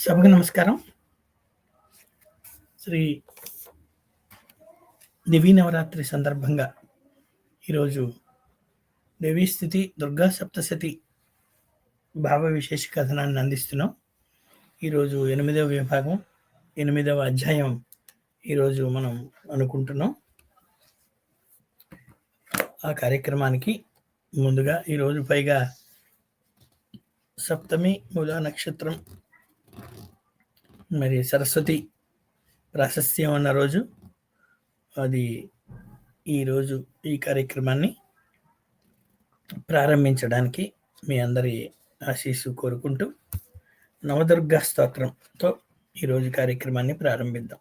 సభకు నమస్కారం. శ్రీ దేవీ నవరాత్రి సందర్భంగా ఈరోజు దేవీ స్థితి దుర్గా సప్తశతి భావ విశేష కథనాన్ని అందిస్తున్నాం. ఈరోజు ఎనిమిదవ విభాగం ఎనిమిదవ అధ్యాయం ఈరోజు మనం అనుకుంటున్నాం. ఆ కార్యక్రమానికి ముందుగా ఈరోజు పైగా సప్తమి మూల నక్షత్రం మరి సరస్వతి ప్రాశస్త్యం ఉన్న రోజు అది ఈరోజు ఈ కార్యక్రమాన్ని ప్రారంభించడానికి మీ అందరి ఆశీస్సు కోరుకుంటూ నవదుర్గా స్తోత్రంతో ఈరోజు కార్యక్రమాన్ని ప్రారంభిద్దాం.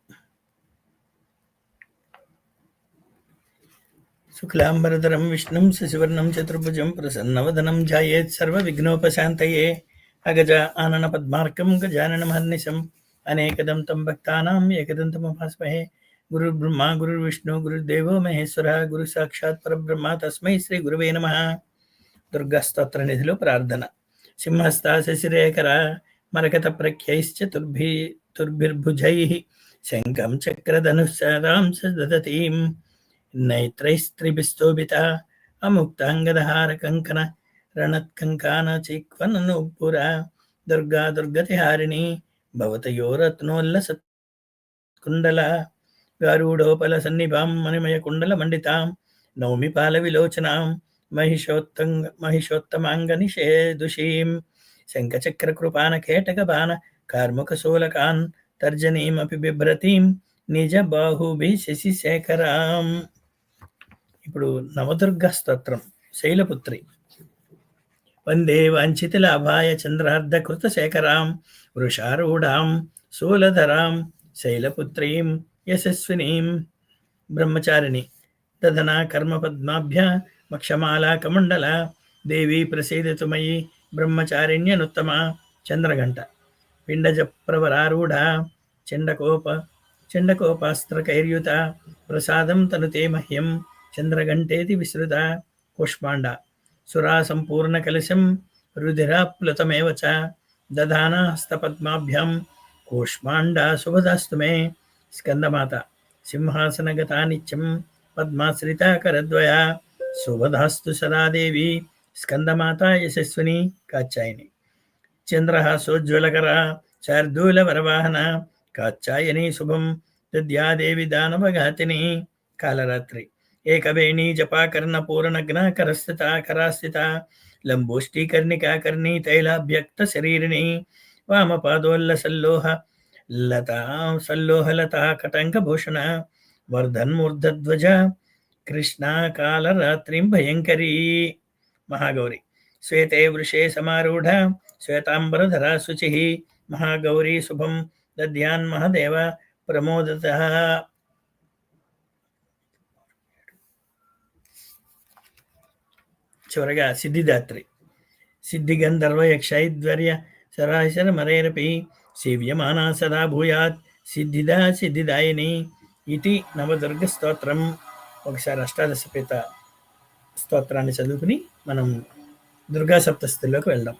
శుక్లాంబరధరం విష్ణుం శశివర్ణం చతుర్భుజం ప్రసన్నవదనం జాయేత్ సర్వ విఘ్నోపశాంతయే అగజ ఆనన పద్మార్కం గజాననమహర్నిశం అనేకదం अनेकदम तम भक्तानाम एकदम तम उपासमहे अनेकदं तं भक्तानाम् एकदन्तमुपास्महे गुरु गुरुर्विष्णु, गुरुर्देवो महेश्वरः, गुरुसाक्षात् परब्रह्म तस्मै श्रीगुरुवे नमः। दुर्गास्तोत्रनिधिलो प्रार्थना। सिंहस्ता शशिरेखरा मरकतप्रख्यैश्चतुर्भि तुर्भिर्भुजैः, शङ्खं चक्रधनुःसरां स ददतीं नैत्रैस्त्रिभिस्तोभिता अमुक्ताङ्गदहारकङ्कन रणत्कङ्कानचिक्वननुपुरा, दुर्गा दुर्गतिहारिणी అముక్తాంగదహార కంకణ రణత్కంకాన కుండల గారూఢోపల సన్నిభాం మణిమయ కుండల మండితాం నౌమి పాల విలోచనాం మహిషోత్తంగ మహిషోత్తమాంగ నిషేదుషీం శంఖచక్రకృపాన కేటకబాన కార్ముకశూలకాన్ తర్జనీమపి బిభ్రతీం నిజ బాహుభి శశిశేఖరాం. ఇప్పుడు నవదుర్గ స్తోత్రం శైలపుత్రి. వందే వాంఛిత లాభాయ చంద్రార్ధకృత శేఖరాం వృషారూఢాం శూలధరాం శైలపుత్రీం యశస్వినీం. బ్రహ్మచారిణి దదనా కర్మపద్మాభ్య మక్షమాలా కమండల దేవీ ప్రసీదతుమయి బ్రహ్మచారిణ్యనుత్తమ చంద్రఘంట. పిండజ ప్రవరారూఢ చండకోప చండకోపాస్త్రకైర్యుత ప్రసాదం తనుతే మహ్యం చంద్రఘంటేతి విశ్రుత కుష్మాండ. సురా సంపూర్ణ కలశం రుధిరాప్లుతమేవ చ दधानास्तपद्माभ्यां कूष्माण्डा सुभदास्तु मे। स्कन्दमाता सिंहासनगता नित्यं पद्माश्रिता करद्वया सुभदास्तु सदा देवी स्कन्दमाता यशस्विनी काचायिनी चन्द्रः सोज्ज्वलकरः शार्दूलवरवाहना काचायिनी शुभं। दद्या देवी दानवघातिनी, कालरात्रि। एकवेणी जपाकर्णपूरणघ्नाकरस्थिता करास्थिता కరస్థిత కరాస్థిత తైలాభ్యక్త శరీరిణి వామపాదోల్ల సల్లోహ లతా సల్లోహ లతా కటంక భూషణ వర్ధన్మూర్ధధ్వజ కృష్ణా కాలరాత్రిం భయంకరీ మహాగౌరి శ్వేతే వృషే సమారూఢ శ్వేతాంబరధరా శుచి మహాగౌరీ శుభం దద్యాన్మహదేవ ప్రమోదత చివరగా సిద్ధిదాత్రి. సిద్ధి గంధర్వ యక్షైద్వర్య సరాశర మరేరపి సేవ్యమానా సదా భూయాత్ సిద్ధిదా సిద్ధిదాయిని ఇది నవదుర్గ స్తోత్రం. ఒకసారి అష్టాదశ పిత స్తోత్రాన్ని చదువుకుని మనం దుర్గా సప్తస్థితిలోకి వెళ్దాం.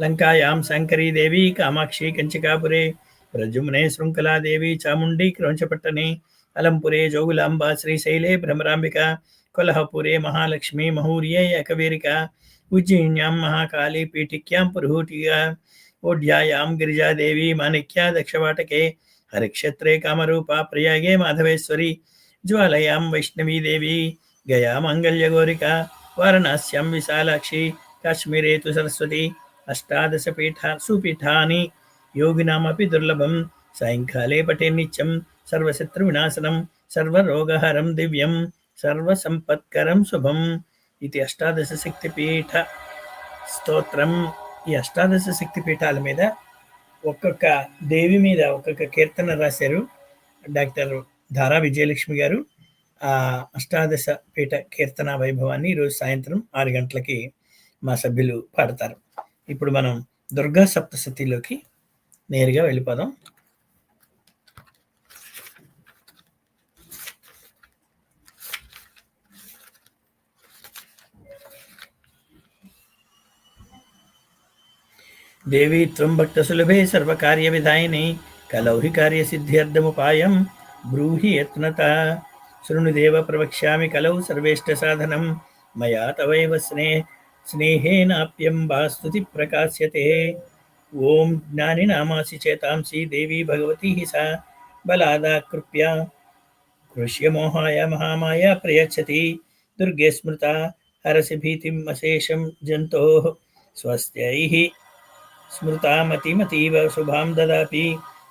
లంకాయాం శంకరీ దేవి కామాక్షి కంచికాపురే ప్రజుమ్నే శృంఖలాదేవి చాముండి క్రోంచపట్టణే अलमपुरे जोगुलाम्बा श्रीशैले भ्रमराम्बिका, कोलहपुरे महालक्ष्मी महूर्यै अकबेरिका उज्जयिन्यां महाकाली पीठिक्यां पुरुहूटिका ओढ्यायां गिरिजादेवी माणिक्या दक्षवाटके, हरिक्षेत्रे कामरूपा प्रयागे माधवेश्वरी, ज्वालयां वैष्णवी देवी, गया माङ्गल्यगौरिका वाराणस्यां विशालाक्षी, काश्मीरे तु सरस्वती, अष्टादशपीठा सुपीठानि, योगिनामपि दुर्लभं సాయంకాలే పటే నిత్యం సర్వశత్రు వినాశనం సర్వరోగహరం దివ్యం సర్వసంపత్కరం శుభం ఇది అష్టాదశ శక్తిపీఠ స్తోత్రం ఈ అష్టాదశ శక్తిపీఠాల మీద ఒక్కొక్క దేవి మీద ఒక్కొక్క కీర్తన రాశారు డాక్టర్ ధారా విజయలక్ష్మి గారు. ఆ అష్టాదశ పీఠ కీర్తన వైభవాన్ని ఈరోజు సాయంత్రం ఆరు గంటలకి మా సభ్యులు పాడతారు. ఇప్పుడు మనం దుర్గా సప్తశతిలోకి నేరుగా వెళ్ళిపోదాం. దేవి త్వం భక్తసులభే సర్వకార్యవిధాయిని కలౌహి కార్యసిద్ధ్యర్థముపాయం బ్రూహి యత్నత. శృణుదేవ ప్రవక్ష్యామి కలౌ సర్వేష్ట సాధనం మయా తవైవ స్నే స్నేహేనాప్యం వాస్తుతి ప్రకాశ్యతే. ఓం జ్ఞాని నామాసి చేతాంసి దేవి భగవతి సా బలాదాకృప్య కృష్యమోహాయ మహామాయ ప్రయచ్చతి. దుర్గే స్మృత హరసి భీతిం అశేషం జంతో. స్వస్త్యైః స్మృతామతిమతీవ శుభాం దదాపి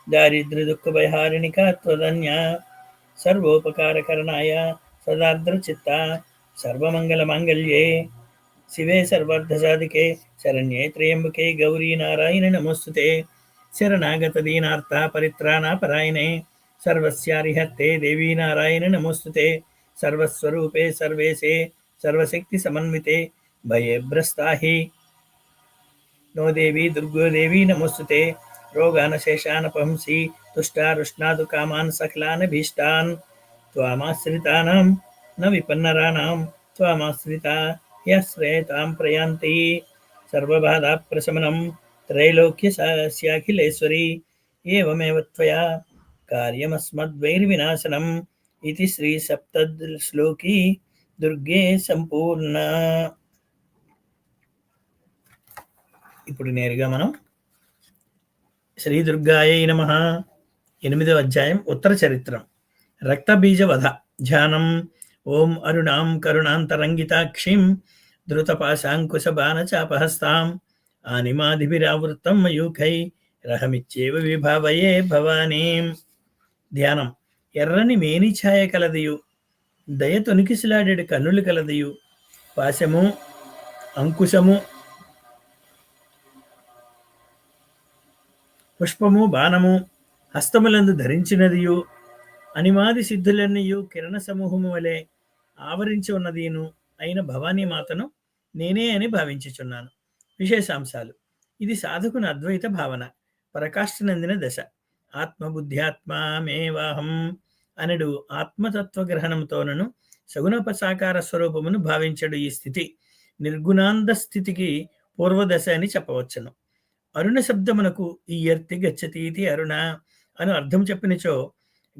దారిద్ర్యదుఃఖభయహారిణికా త్వదన్యా సర్వోపకారకరణాయ సదార్ద్రచిత్త సర్వమంగళమాంగళ్యే శివే సర్వార్థసాధికే శరణ్యే త్రయంబకే గౌరీ నారాయణ నమోస్తుతే శరణాగతదీనార్త పరిత్రాణాపరాయణే సర్వస్యారిహత్తే దేవీ నారాయణ నమోస్తుతే సర్వస్వరూపే సర్వేశే సర్వశక్తి సమన్వితే భయేభ్రస్తాహి नो देवी दुर्गो देवी नमोस्तुते। रोगानशेषानपहंसि तुष्टारुष्णादु कामान् सकलान् भीष्टान्। त्वामाश्रितानां न विपन्नराणां, त्वामाश्रिता यश्रेतां प्रयान्ति। सर्वबाधाप्रशमनं त्रैलोक्यस्याखिलेश्वरी एवमेव त्वया कार्यमस्मद्वैर्विनाशनम् इति दुर्गे सम्पूर्णा। ఇప్పుడు నేరుగా మనం శ్రీ దుర్గాయ నమ. ఎనిమిదవ అధ్యాయం ఉత్తర చరిత్రం. రక్తబీజ వధ ధ్యానం. ఓం అరుణాం కరుణాంతరంగితాక్షిం ధృతపాశాంకుశ బాణచాపహస్తాం ఆనిమాదిభిరావృత్తం మయూఖై రహమిచ్చేవ విభావయే భవానీం. ధ్యానం. ఎర్రని మేని ఛాయ కలదియు. దయ తొనికిసిలాడేడు కన్నులు కలదియు. పాశము అంకుశము పుష్పము బాణము హస్తములందు ధరించినదియు. అనిమాది సిద్ధులన్నయు కిరణ సమూహము వలె ఆవరించి ఉన్నదీను అయిన భవానీ మాతను నేనే అని భావించుచున్నాను. విశేషాంశాలు. ఇది సాధకుని అద్వైత భావన. పరకాష్ఠనందిన దశ. ఆత్మబుద్ధ్యాత్మామేవాహం అనడు ఆత్మతత్వ గ్రహణంతోనను సగుణోపసాకార స్వరూపమును భావించడు ఈ స్థితి. నిర్గుణాంద స్థితికి పూర్వదశ అని చెప్పవచ్చును. అరుణ శబ్దమునకు ఈ ఎర్తి ఇది అరుణ అని అర్థం చెప్పినచో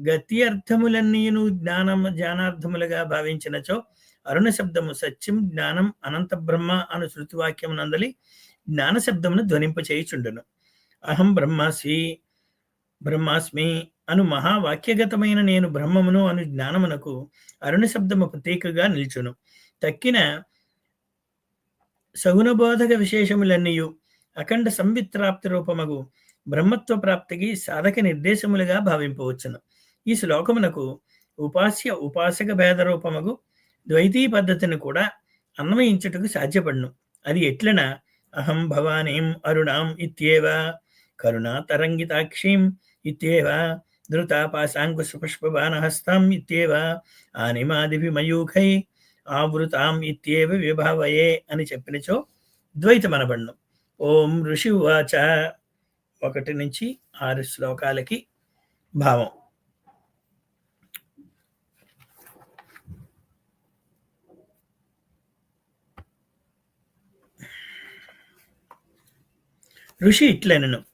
గతి అర్థములన్నీను జ్ఞానం జ్ఞానార్థములుగా భావించినచో అరుణ శబ్దము సత్యం జ్ఞానం అనంత బ్రహ్మ అను శృతివాక్యం నందలి జ్ఞాన శబ్దమును ధ్వనింపచేయుచుండును. అహం బ్రహ్మాస్మి బ్రహ్మాస్మి అను మహావాక్యగతమైన నేను బ్రహ్మమును అను జ్ఞానమునకు అరుణ శబ్దము ప్రతీకగా నిల్చును. తక్కిన సగుణబోధక విశేషములన్నీయు అఖండ సంవిత్రాప్తి రూపమగు బ్రహ్మత్వ ప్రాప్తికి సాధక నిర్దేశములుగా భావింపవచ్చును. ఈ శ్లోకమునకు ఉపాస్య ఉపాసక భేద రూపమగు ద్వైతీ పద్ధతిని కూడా అన్వయించుటకు సాధ్యపడును. అది ఎట్లన? అహం భవానీం అరుణాం ఇత్యేవ కరుణా తరంగితాక్షీం ఇత్యేవ ధృతాపాశాంకుశపుష్పబాణహస్తాం ఇత్యేవ ఆనిమాదిభి మయూఖై ఆవృతాం ఇత్యేవ విభావయే అని చెప్పినచో ద్వైతమనబడ్ను. ఓం ఋషి వాచ ఒకటి నుంచి ఆరు శ్లోకాలకి భావం. ఋషి ఇట్లనను.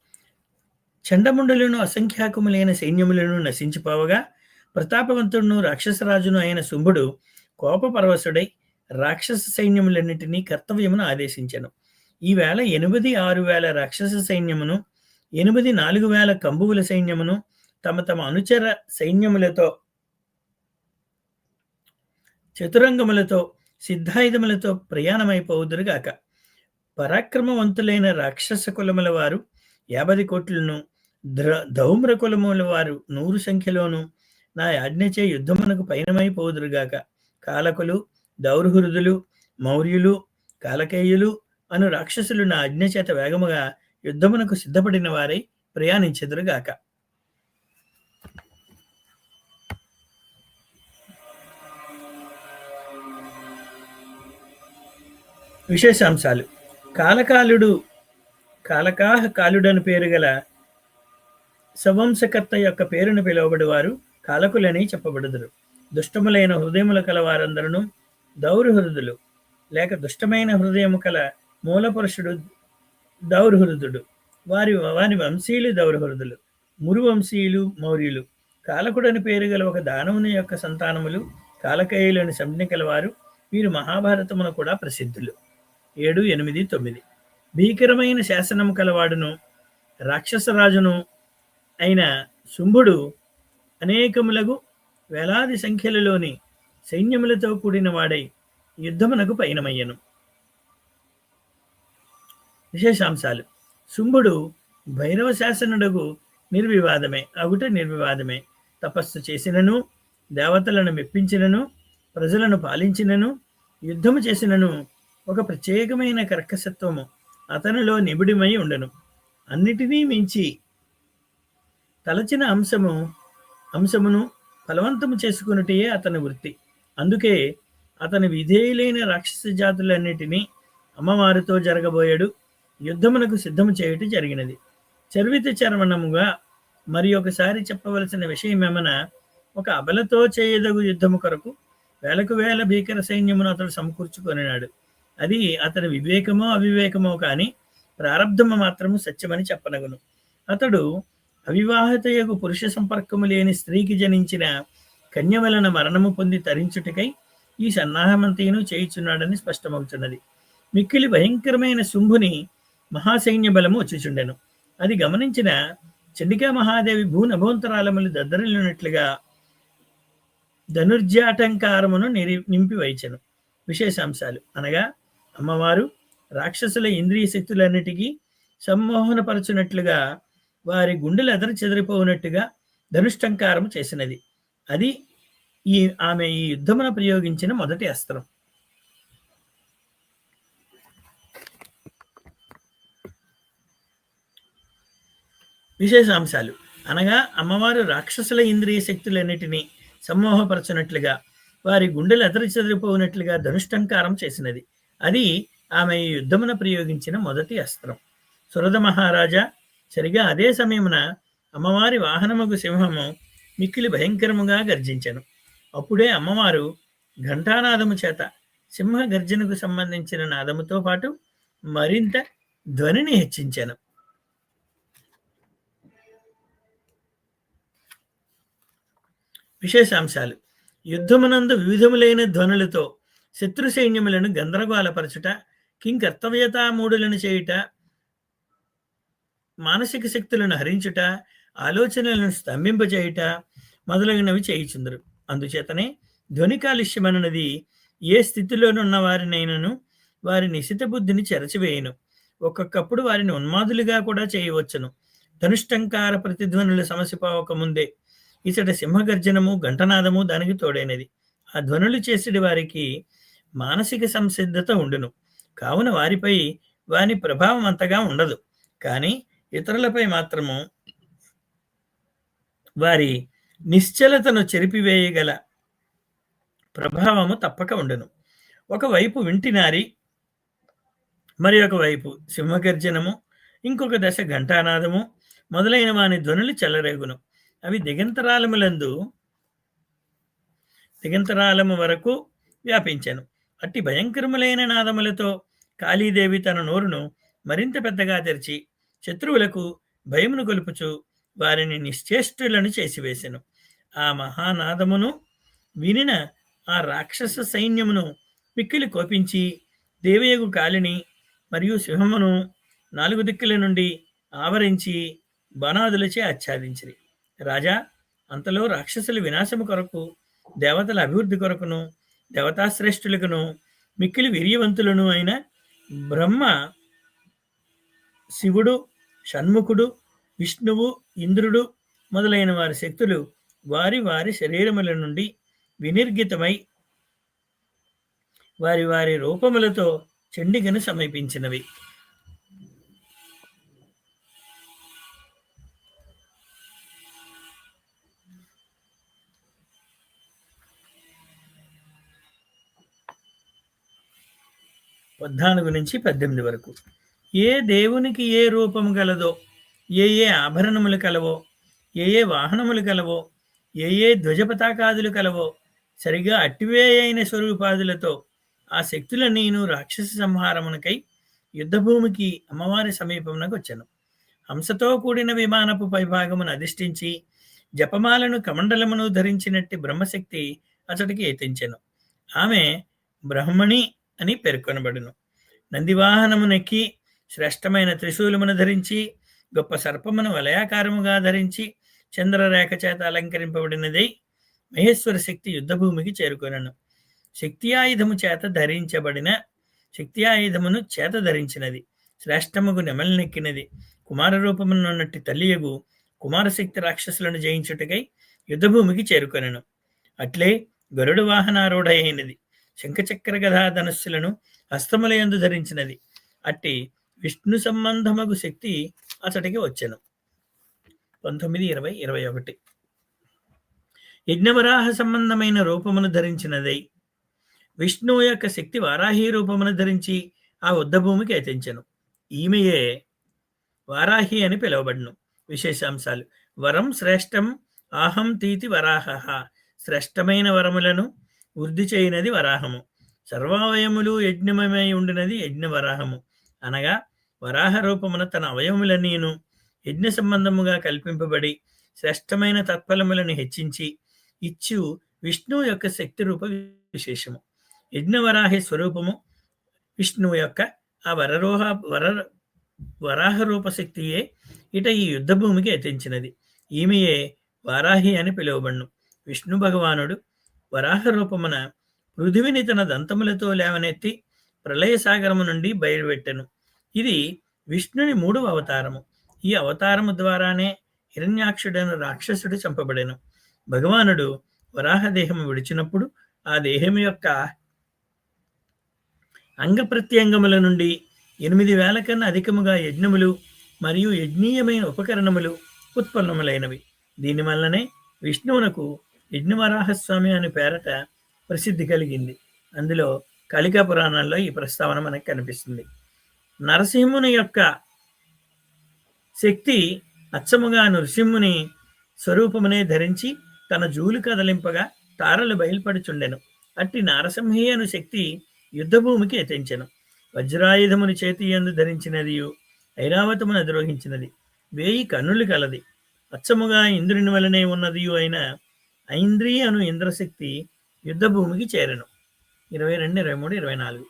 చండముండలను అసంఖ్యాకములైన సైన్యములను నశించిపోవగా ప్రతాపవంతుడును రాక్షసరాజును అయిన శుంభుడు కోపపరవశుడై రాక్షస సైన్యములన్నింటినీ కర్తవ్యమును ఆదేశించెను. ఈవేళ ఎనిమిది ఆరు వేల రాక్షస సైన్యమును ఎనిమిది నాలుగు వేల కంబువుల సైన్యమును తమ తమ అనుచర సైన్యములతో చతురంగములతో సిద్ధాయుధములతో ప్రయాణమైపోవుదురుగాక పరాక్రమవంతులైన రాక్షస కులముల వారు యాభై కోట్లను ద్ర ధౌమ్ర కులముల వారు నూరు సంఖ్యలోనూ నా ఆజ్ఞచే యుద్ధమునకు పయనమైపోదురుగాక కాలకులు దౌర్హృదులు మౌర్యులు కాలకేయులు అను రాక్షసులు నా ఆజ్ఞ చేత వేగముగా యుద్ధమునకు సిద్ధపడిన వారై ప్రయాణించెదురుగాక విశేషాంశాలు. కాలకాలుడు కాలకాహ కాలుడని పేరు గల సవంశకర్త యొక్క పేరును పిలువబడివారు కాలకులని చెప్పబడుదురు. దుష్టములైన హృదయముల కల వారందరూ దౌర్హృదులు లేక దుష్టమైన హృదయము కల మూలపురుషుడు దౌర్హృదుడు. వారి వారి వంశీయులు దౌర్హృదులు. మురు వంశీయులు మౌర్యులు. కాలకుడని పేరు గల ఒక దానవుని యొక్క సంతానములు కాలకేయులని సంజ్ఞ కలవారు. వీరు మహాభారతమున కూడా ప్రసిద్ధులు. ఏడు ఎనిమిది తొమ్మిది. భీకరమైన శాసనము కలవాడును రాక్షసరాజును అయిన శుంభుడు అనేకములగు వేలాది సంఖ్యలలోని సైన్యములతో కూడిన వాడై యుద్ధమునకు పయనమయ్యను. విశేషాంశాలు. శుంభుడు భైరవ శాసనుడకు నిర్వివాదమే అగుట నిర్వివాదమే. తపస్సు చేసినను దేవతలను మెప్పించినను ప్రజలను పాలించినను యుద్ధము చేసినను ఒక ప్రత్యేకమైన కర్కసత్వము అతనిలో నిబిడిమై ఉండను. అన్నిటినీ మించి తలచిన అంశము అంశమును ఫలవంతము చేసుకున్నటియే అతని వృత్తి. అందుకే అతని విధేయులైన రాక్షస జాతులన్నిటినీ అమ్మవారితో జరగబోయాడు. యుద్ధమునకు సిద్ధము చేయుట జరిగినది. చరివిత చర్మణముగా మరి ఒకసారి చెప్పవలసిన విషయమేమన ఒక అబలతో చేయదగు యుద్ధము కొరకు వేలకు వేల భీకర సైన్యమును అతడు సమకూర్చుకొనినాడు. అది అతని వివేకమో అవివేకమో కానీ ప్రారంధము మాత్రము సత్యమని చెప్పనగును. అతడు అవివాహితయగు పురుష సంపర్కము లేని స్త్రీకి జనించిన కన్య వలన మరణము పొంది తరించుటకై ఈ సన్నాహమంతయును చేయుచున్నాడని స్పష్టమవుతున్నది మిక్కిలి భయంకరమైన శుంభుని మహాసైన్య బలము వచ్చిచుండెను. అది గమనించిన చండికా మహాదేవి భూ నభోంతరాలములు దద్దరిల్లినట్లుగా ధనుర్జాటంకారమును నిరి నింపి వైచను. విశేషాంశాలు. అనగా అమ్మవారు రాక్షసుల ఇంద్రియ శక్తులన్నిటికీ సమ్మోహనపరచునట్లుగా వారి గుండెలు ఎదరు చెదిరిపోనట్టుగా ధనుష్టంకారము చేసినది. అది ఈ ఆమె ఈ యుద్ధమున ప్రయోగించిన మొదటి అస్త్రం. విశేషాంశాలు. అనగా అమ్మవారు రాక్షసుల ఇంద్రియ శక్తులన్నిటినీ సమ్మోహపరచునట్లుగా వారి గుండెలు ఎదరి చెదిరిపోయినట్లుగా ధనుష్టంకారం చేసినది. అది ఆమె యుద్ధమున ప్రయోగించిన మొదటి అస్త్రం. సురద మహారాజా సరిగా అదే సమయమున అమ్మవారి వాహనముకు సింహము మిక్కిలి భయంకరముగా గర్జించను. అప్పుడే అమ్మవారు ఘంటానాదము చేత సింహ గర్జనకు సంబంధించిన నాదముతో పాటు మరింత ధ్వనిని హెచ్చించాను. విశేషాంశాలు. యుద్ధమునందు వివిధములైన ధ్వనులతో శత్రు సైన్యములను గందరగోళపరచుట కింకర్తవ్యతామూడులను చేయుట మానసిక శక్తులను హరించుట ఆలోచనలను స్తంభింపచేయుట మొదలగినవి చేయుచుందరు. అందుచేతనే ధ్వని కాలుష్యమన్నది ఏ స్థితిలోనున్న వారినైనను వారి నిశిత బుద్ధిని చెరచివేయను. ఒక్కొక్కప్పుడు వారిని ఉన్మాదులుగా కూడా చేయవచ్చును. ధనుష్టంకార ప్రతిధ్వనుల సమస్య పోవకముందే ఇతడి సింహగర్జనము ఘంటనాదము దానికి తోడైనది. ఆ ధ్వనులు చేసేటి వారికి మానసిక సంసిద్ధత ఉండును. కావున వారిపై వాని ప్రభావం అంతగా ఉండదు. కానీ ఇతరులపై మాత్రము వారి నిశ్చలతను చెరిపివేయగల ప్రభావము తప్పక ఉండను. ఒకవైపు వింటినారి మరి ఒకవైపు సింహగర్జనము ఇంకొక దశ ఘంటానాదము మొదలైన వాని ధ్వనులు చెలరేగును. అవి దిగంతరాలములందు దిగంతరాలము వరకు వ్యాపించాను. అట్టి భయంకరములైన నాదములతో కాళీదేవి తన నోరును మరింత పెద్దగా తెరిచి శత్రువులకు భయమును గొలుపుచు వారిని నిశ్చేష్టులను చేసివేశాను ఆ మహానాదమును వినిన ఆ రాక్షస సైన్యమును మిక్కిలి కోపించి దేవయగు కాలిని మరియు సింహమును నాలుగు దిక్కుల నుండి ఆవరించి బనాదులచే ఆచ్ఛాదించిరి. రాజా అంతలో రాక్షసుల వినాశము కొరకు దేవతల అభివృద్ధి కొరకును దేవతాశ్రేష్ఠులకును మిక్కిలి వీర్యవంతులను అయిన బ్రహ్మ శివుడు షణ్ముఖుడు విష్ణువు ఇంద్రుడు మొదలైన వారి శక్తులు వారి వారి శరీరముల నుండి వినిర్గితమై వారి వారి రూపములతో చండికను సమీపించినవి. పద్నాలుగు నుంచి పద్దెనిమిది వరకు. ఏ దేవునికి ఏ రూపము గలదో ఏ ఏ ఆభరణములు కలవో ఏ ఏ వాహనములు కలవో ఏ ఏ ధ్వజపతాకాదులు కలవో సరిగా అట్టివే అయిన స్వరూపాదులతో ఆ శక్తుల నేను రాక్షస సంహారమునకై యుద్ధభూమికి అమ్మవారి సమీపమునకు వచ్చాను. హంసతో కూడిన విమానపు పైభాగమును అధిష్ఠించి జపమాలను కమండలమును ధరించినట్టి బ్రహ్మశక్తి అతడికి ఎత్తించెను ఆమె బ్రహ్మణి అని పేర్కొనబడును. నందివాహనమునెక్కి శ్రేష్టమైన త్రిశూలమును ధరించి గొప్ప సర్పమును వలయాకారముగా ధరించి చంద్రరేఖ చేత అలంకరింపబడినదై మహేశ్వర శక్తి యుద్ధభూమికి చేరుకొనను. శక్తి ఆయుధము చేత ధరించబడిన శక్తి ఆయుధమును చేత ధరించినది. శ్రేష్టముకు నెమలినెక్కినది. కుమార రూపమునున్నట్టు తల్లియగు కుమారశక్తి రాక్షసులను జయించుటకై యుద్ధభూమికి చేరుకొనెను. అట్లే గరుడు వాహనారూఢ అయినది శంఖచక్ర గదా ధనస్సులను హస్తములయందు ధరించినది. అట్టి విష్ణు సంబంధమగు శక్తి అతడికి వచ్చెను. పంతొమ్మిది ఇరవై ఇరవై ఒకటి. యజ్ఞవరాహ సంబంధమైన రూపమును ధరించినదై విష్ణువు యొక్క శక్తి వారాహి రూపమును ధరించి ఆ ఉద్దభూమికి ఎత్తించెను ఈమెయే వారాహి అని పిలువబడును. విశేషాంశాలు. వరం శ్రేష్టం ఆహం తీతి వరాహ. శ్రేష్టమైన వరములను వృద్ధి చేయనది వరాహము. సర్వావయములు యజ్ఞమై ఉండినది యజ్ఞ వరాహము. అనగా వరాహ రూపమున తన అవయములన్నీను యజ్ఞ సంబంధముగా కల్పింపబడి శ్రేష్టమైన తత్ఫలములను హెచ్చించి ఇచ్చు విష్ణువు యొక్క శక్తి రూప విశేషము. యజ్ఞవరాహి స్వరూపము విష్ణువు యొక్క ఆ వరరోహ వర వరాహ రూప శక్తియే ఇట ఈ యుద్ధభూమికి ఎత్తించినది ఈమెయే వారాహి అని పిలువబడును. విష్ణు భగవానుడు వరాహ రూపమున పృథివిని తన దంతములతో లేవనెత్తి ప్రళయసాగరము నుండి బయలుపెట్టెను ఇది విష్ణుని మూడవ అవతారము. ఈ అవతారము ద్వారానే హిరణ్యాక్షుడైన రాక్షసుడు చంపబడెను. భగవానుడు వరాహ దేహము విడిచినప్పుడు ఆ దేహం యొక్క అంగ ప్రత్యంగముల నుండి ఎనిమిది వేల కన్నా అధికముగా యజ్ఞములు మరియు యజ్ఞీయమైన ఉపకరణములు ఉత్పన్నములైనవి. దీని వల్లనే విష్ణువునకు యజ్ఞవరాహస్వామి అనే పేరట ప్రసిద్ధి కలిగింది. అందులో కలికా పురాణాల్లో ఈ ప్రస్తావన మనకు కనిపిస్తుంది. నరసింహుని యొక్క శక్తి అచ్చముగా నృసింహుని స్వరూపమునే ధరించి తన జూలు కదలింపగా తారలు బయలుపడుచుండెను. అట్టి నారసింహి అను శక్తి యుద్ధభూమికి ఎతించెను. వజ్రాయుధముని చేతి ఎందు ధరించినది ఐరావతమును ద్రోహించినది. వేయి కన్నులు కలది. అచ్చముగా ఇంద్రుని వలనే ఉన్నదియు అయిన ఐంద్రియ అను ఇంద్రశక్తి యుద్ధభూమికి చేరెను. ఇరవై రెండు ఇరవై మూడు ఇరవై నాలుగు.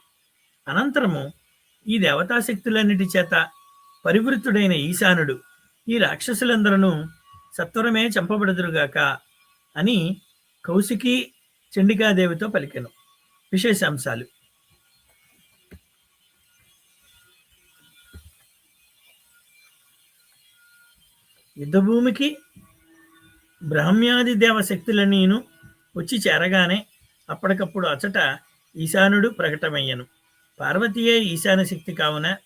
అనంతరము ఈ దేవతాశక్తులన్నిటి చేత పరివృత్తుడైన ఈశానుడు ఈ రాక్షసులందరూ సత్వరమే చంపబడదురుగాక అని కౌశికి చండికాదేవితో పలికెను. విశేషాంశాలు. యుద్ధభూమికి బ్రహ్మ్యాది దేవశక్తులనీను వచ్చి చేరగానే అప్పటికప్పుడు అచట ఈశానుడు ప్రకటమయ్యను. పార్వతీయే ఈశాన శక్తి కావున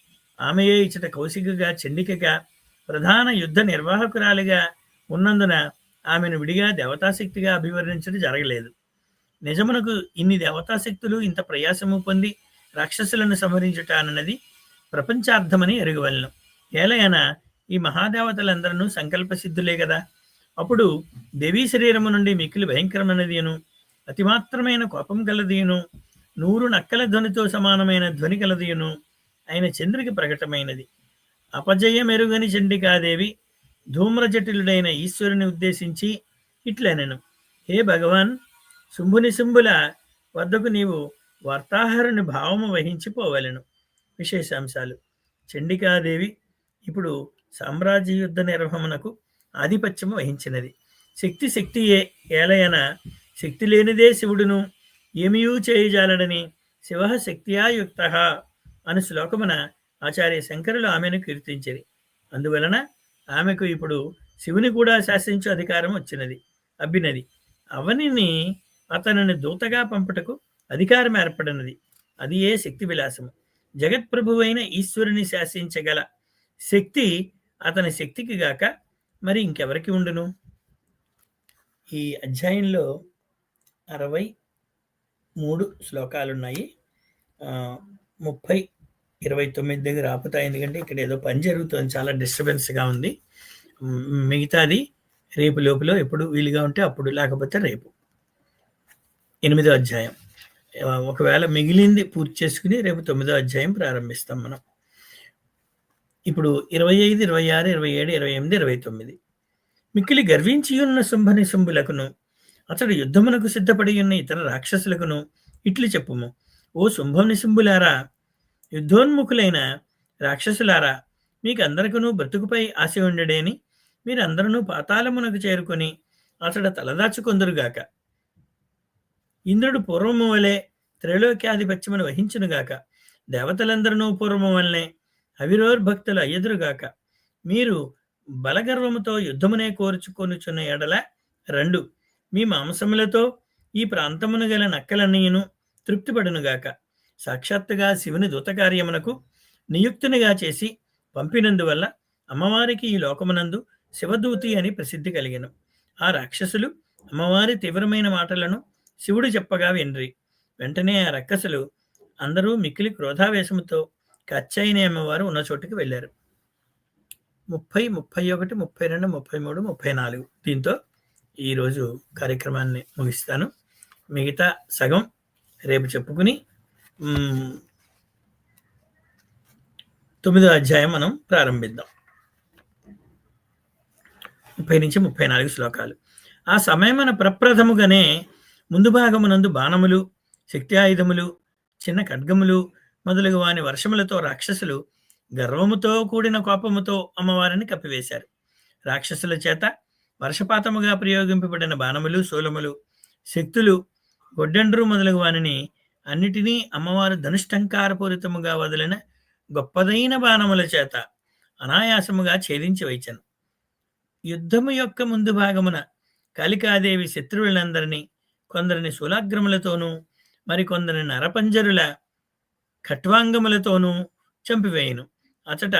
ఆమెయే ఇచ్చట కౌశికగా చండికగా ప్రధాన యుద్ధ నిర్వాహకురాలిగా ఉన్నందున ఆమెను విడిగా దేవతాశక్తిగా అభివర్ణించడం జరగలేదు. నిజమునకు ఇన్ని దేవతాశక్తులు ఇంత ప్రయాసము పొంది రాక్షసులను సంహరించుట అన్నది ప్రపంచార్థమని ఎరుగవలను. ఏలయన ఈ మహాదేవతలందరూ సంకల్పసిద్ధులే కదా? అప్పుడు దేవీ శరీరము నుండి మిక్కిలి భయంకరమైనదిను అతిమాత్రమైన కోపం కలదియును నూరు నక్కల ధ్వనితో సమానమైన ధ్వని కలదియును ఆయన చంద్రుకి ప్రకటమైనది. అపజయ మెరుగని చండికాదేవి ధూమ్రజటిలుడైన ఈశ్వరుని ఉద్దేశించి ఇట్లనెను. హే భగవాన్ శుంభుని శుంభుల వద్దకు నీవు వార్తాహరుని భావము వహించిపోవలెను విశేషాంశాలు. చండికాదేవి ఇప్పుడు సామ్రాజ్య యుద్ధ నిర్వహమునకు ఆధిపత్యము వహించినది. శక్తి శక్తియే ఏలయన శక్తి లేనిదే శివుడును ఏమియూ చేయజాలడని శివ శక్తియాయుక్త అను శ్లోకమున ఆచార్య శంకరులు ఆమెను కీర్తించిరి. అందువలన ఆమెకు ఇప్పుడు శివుని కూడా శాసించు అధికారం వచ్చినది. అబ్బినది. అవనిని అతనిని దూతగా పంపుటకు అధికారం ఏర్పడినది. అది ఏ శక్తి విలాసము? జగత్ప్రభువైన ఈశ్వరుని శాసించగల శక్తి అతని శక్తికి గాక మరి ఇంకెవరికి ఉండును? ఈ అధ్యాయంలో అరవై మూడు శ్లోకాలున్నాయి. ముప్పై ఇరవై తొమ్మిది దగ్గర ఆపుతాయి. ఎందుకంటే ఇక్కడ ఏదో పని జరుగుతుంది. చాలా డిస్టర్బెన్స్గా ఉంది. మిగతాది రేపు లోపల ఎప్పుడు వీలుగా ఉంటే అప్పుడు లేకపోతే రేపు. ఎనిమిదో అధ్యాయం. ఒకవేళ మిగిలింది పూర్తి చేసుకుని రేపు తొమ్మిదో అధ్యాయం ప్రారంభిస్తాం మనం. ఇప్పుడు ఇరవై ఐదు ఇరవై ఆరు ఇరవై ఏడు ఇరవై ఎనిమిది ఇరవై తొమ్మిది. మిక్కిలి గర్వించియున్న శుంభని శుంభులకును అతడు యుద్ధమునకు సిద్ధపడి ఉన్న ఇతర రాక్షసులకును ఇట్లు చెప్పుము. ఓ శుంభని శుంభులారా యుద్ధోన్ముఖులైన రాక్షసులారా మీకు అందరికను బ్రతుకుపై ఆశ ఉండడేని మీరందరూ పాతాళమునకు చేరుకొని అతడు తలదాచుకొందురుగాక. ఇంద్రుడు పూర్వము వలె త్రైలోక్యాధిపత్యమును వహించునుగాక దేవతలందరూ పూర్వము వల్లనే అవిరోర్భక్తుల ఎదురుగాక మీరు బలగర్వముతో యుద్ధమునే కోరుచుకొనుచున్న ఎడల రెండు. మీ మాంసములతో ఈ ప్రాంతమును గల నక్కలన్నీయును తృప్తిపడునుగాక. సాక్షాత్తుగా శివుని దూతకార్యమునకు నియుక్తునిగా చేసి పంపినందువల్ల అమ్మవారికి ఈ లోకమునందు శివదూతి అని ప్రసిద్ధి కలిగిన. ఆ రాక్షసులు అమ్మవారి తీవ్రమైన మాటలను శివుడు చెప్పగా వినరి. వెంటనే ఆ రక్కసులు అందరూ మిక్కిలి క్రోధావేశముతో కచ్చైన అమ్మవారు ఉన్న చోటుకి వెళ్ళారు. ముప్పై ముప్పై ఒకటి ముప్పై రెండు ముప్పై మూడు ముప్పై నాలుగు. దీంతో ఈరోజు కార్యక్రమాన్ని ముగిస్తాను. మిగతా సగం రేపు చెప్పుకుని తొమ్మిదో అధ్యాయం మనం ప్రారంభిద్దాం. ముప్పై నుంచి ముప్పై నాలుగు శ్లోకాలు. ఆ సమయమున ప్రప్రథముగానే ముందు భాగమునందు బాణములు శక్తి ఆయుధములు చిన్న ఖడ్గములు మొదలగు వాని వర్షములతో రాక్షసులు గర్వముతో కూడిన కోపముతో అమ్మవారిని కప్పివేశారు. రాక్షసుల చేత వర్షపాతముగా ప్రయోగింపబడిన బాణములు శూలములు శక్తులు గొడ్డండ్రు మొదలగు వానిని అన్నిటినీ అమ్మవారు ధనుష్టంకారపూరితముగా వదిలిన గొప్పదైన బాణముల చేత అనాయాసముగా ఛేదించి వైచను. యుద్ధము యొక్క ముందు భాగమున కాళికాదేవి శత్రువులందరినీ కొందరిని శూలాగ్రములతోనూ మరికొందరిని నరపంజరుల ఖట్వాంగములతోనూ చంపివేయను. అచట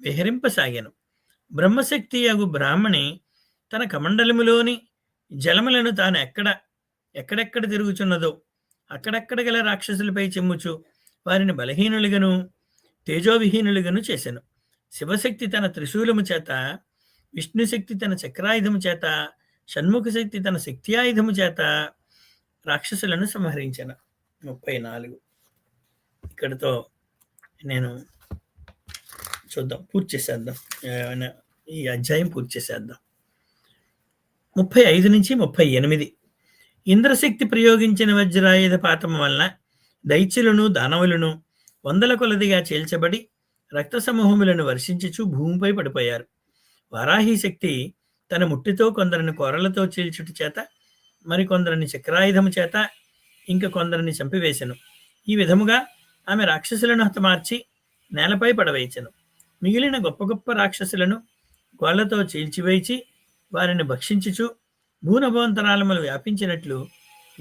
విహరింపసాగాను. బ్రహ్మశక్తి అగు బ్రాహ్మణి తన కమండలములోని జలములను తాను ఎక్కడ ఎక్కడెక్కడ తిరుగుచున్నదో అక్కడెక్కడ గల రాక్షసులపై చెమ్ముచు వారిని బలహీనులుగాను తేజోవిహీనులుగాను చేశాను శివశక్తి తన త్రిశూలము చేత విష్ణుశక్తి తన చక్రాయుధము చేత షణ్ముఖ శక్తి తన శక్తి ఆయుధము చేత రాక్షసులను సంహరించాను. ముప్పై నాలుగు. ఇక్కడతో నేను చూద్దాం పూర్తి చేసేద్దాం. ఈ అధ్యాయం పూర్తి చేసేద్దాం. ముప్పై ఐదు నుంచి ముప్పై ఎనిమిది. ఇంద్రశక్తి ప్రయోగించిన వజ్రాయుధ పాతం వలన దైత్యులను దానవులను వందల కొలదిగా చేల్చబడి రక్త సమూహములను వర్షించుచు భూమిపై పడిపోయారు. వారాహి శక్తి తన ముట్టితో కొందరిని కొరలతో చీల్చుట చేత మరికొందరిని చక్రాయుధము చేత ఇంక కొందరిని చంపివేశను ఈ విధముగా ఆమె రాక్షసులను హతమార్చి నేలపై పడవేయించను. మిగిలిన గొప్ప గొప్ప రాక్షసులను గోళ్ళతో చీల్చివేచి వారిని భక్షించుచు భూనభవంతరాలములు వ్యాపించినట్లు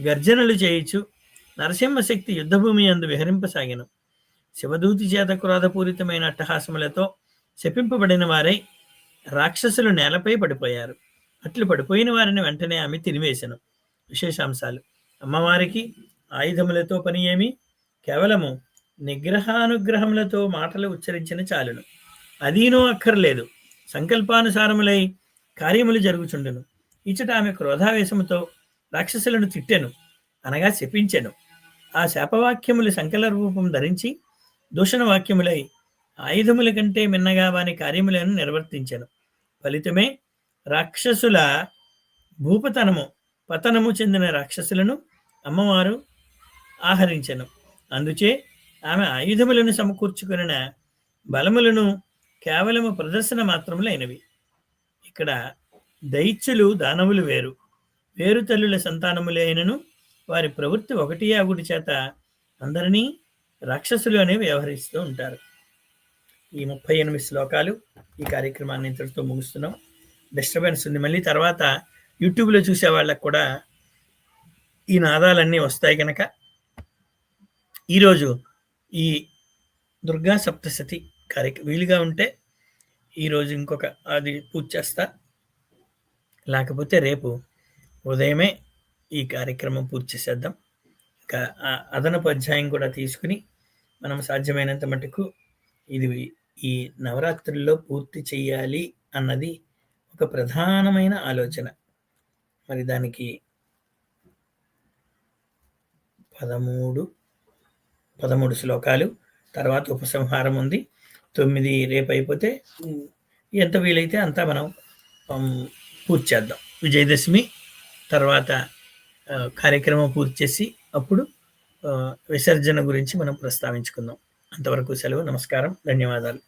గర్జనలు చేయుచు నరసింహశక్తి యుద్ధభూమి అందు విహరింపసాగిను. శివదూతి చేత క్రోధపూరితమైన అట్టహాసములతో శపింపబడిన వారై రాక్షసులు నేలపై పడిపోయారు. అట్లు పడిపోయిన వారిని వెంటనే ఆమె తినివేశను విశేషాంశాలు. అమ్మవారికి ఆయుధములతో పని ఏమి? కేవలము నిగ్రహానుగ్రహములతో మాటలు ఉచ్చరించిన చాలును. అదీనో అక్కర్లేదు. సంకల్పానుసారములై కార్యములు జరుగుచుండును. ఇచ్చట ఆమె క్రోధావేశముతో రాక్షసులను తిట్టెను అనగా శపించెను. ఆ శాపవాక్యములు సంకల రూపం ధరించి దూషణ వాక్యములై ఆయుధముల కంటే మిన్నగా వాని కార్యములను నిర్వర్తించెను. ఫలితమే రాక్షసుల భూపతనము పతనము చెందిన రాక్షసులను అమ్మవారు ఆహరించెను. అందుచే ఆమె ఆయుధములను సమకూర్చుకున్న బలములను కేవలము ప్రదర్శన మాత్రములైనవి ఇక్కడ దైత్యులు దానవులు వేరు. వేరు తల్లుల సంతానములైనను వారి ప్రవృత్తి ఒకటి ఆగుడి చేత అందరినీ రాక్షసులోనే వ్యవహరిస్తూ ఉంటారు. ఈ ముప్పై ఎనిమిది శ్లోకాలు ఈ కార్యక్రమాన్ని ఇంతటితో ముగుస్తున్నాం. డిస్టర్బెన్స్ ఉంది. మళ్ళీ తర్వాత యూట్యూబ్లో చూసే వాళ్ళకు కూడా ఈ నాదాలన్నీ వస్తాయి కనుక. ఈరోజు ఈ దుర్గా సప్తశతి కార్యక్రమం వీలుగా ఉంటే ఈరోజు ఇంకొక అది పూజ చేస్తా. లేకపోతే రేపు ఉదయమే ఈ కార్యక్రమం పూర్తి చేసేద్దాం. ఇంకా అదనపు అధ్యాయం కూడా తీసుకుని మనం సాధ్యమైనంత మటుకు ఇది ఈ నవరాత్రుల్లో పూర్తి చేయాలి అన్నది ఒక ప్రధానమైన ఆలోచన. మరి దానికి పదమూడు పదమూడు శ్లోకాలు తర్వాత ఉపసంహారం ఉంది. తొమ్మిది రేపు అయిపోతే ఎంత వీలైతే అంతా మనం పూర్తి చేద్దాం. విజయదశమి తర్వాత కార్యక్రమం పూర్తి చేసి అప్పుడు విసర్జన గురించి మనం ప్రస్తావించుకుందాం. అంతవరకు సెలవు నమస్కారం ధన్యవాదాలు.